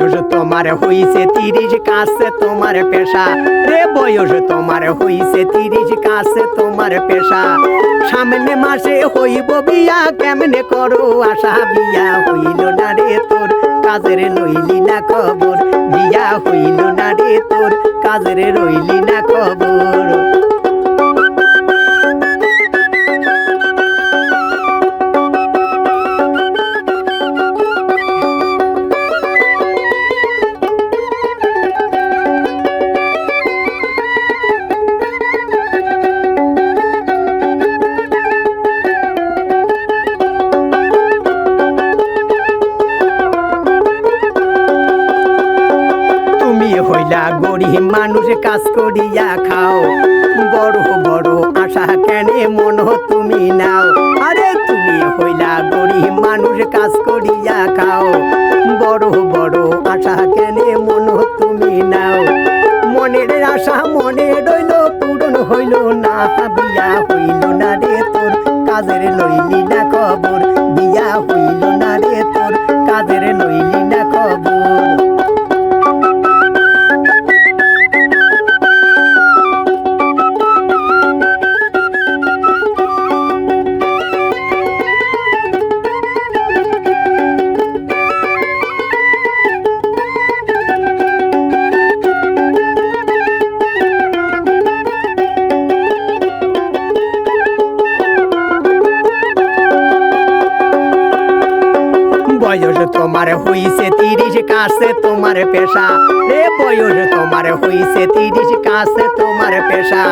তোমার হইছে তিরিশ কাছে তোমার পেশা। রে বয়স তোমার হইছে তিরিশ কাছে তোমার পেশা। সামনে মাসে হইব বিয়া, কেমনে করো আশা? বিয়া হইল না রে তোর, কাজের লইলি না খবর। বিয়া হইল না রে তোর, কাজের রইলি না খবর। হইলা গরিব মানুষ কাজ করিয়া খাও। বড় বড় আশা কেনে মন তুমি নাও? আরে তুমি হইলা গরিব মানুষ কাজ করিয়া খাও। বড় বড় আশা কেনে মন তুমি নাও? মনের আশা মনে রইল, পূরণ হইল না, বিয়া হইল না রে তোর। কাজের লইলি না খবর বিয়া হইল না রে তোর। কাজের লইলি বয়স তোমার হইছে তিরিশ কাছে তোমার পেশা। রে বয়স তোমার হইছে তিরিশ কাছে তোমার পেশা।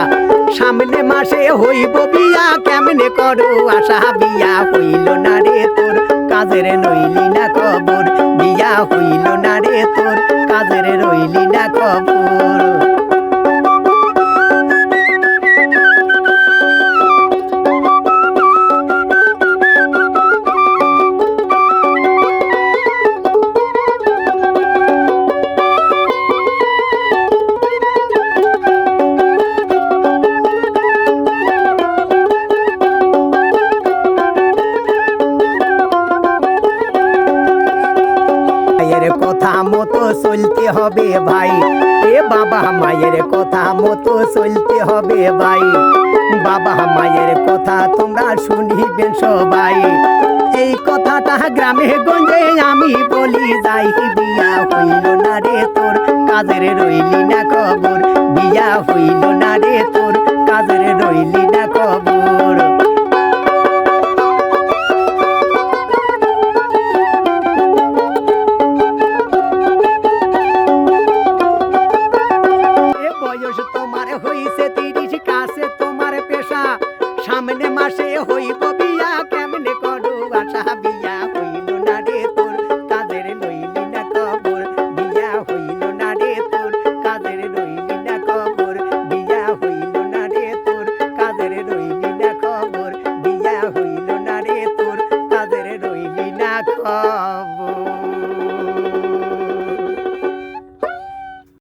সামনে মাসে হইব বিয়া, কেমনে করো আশা? বিয়া হইল না রে তোর, কাজের রইলি না খবর। বিয়া হইল না রে তোর, কাজের রইলি না খবর। কথা মতো চলতে হবে ভাই। এ বাবা মায়ের কথা মতো চলতে হবে ভাই। বাবা মায়ের কথা তোমরা শুনিবেন সবাই। এই কথাটা গ্রামে গঞ্জে আমি বলি, যাই বিয়া হইল না রে তোর, কাজের রইলি না খবর। বিয়া হইল না রে তোর, কাজের রইলি হইছে তিরিশ কাছে তোমার পেশা। সামনে মাসে হইব বিয়া, কেমনে আশা? বিয়া হইল না রে তোর, কাজের লইলি না কবর বিয়া হইল না রে তোর কাদের লইলি না কবর বিয়া হইল না রে তোর, কাজের লইলি না খবর। বিয়া হইল না রে তোর না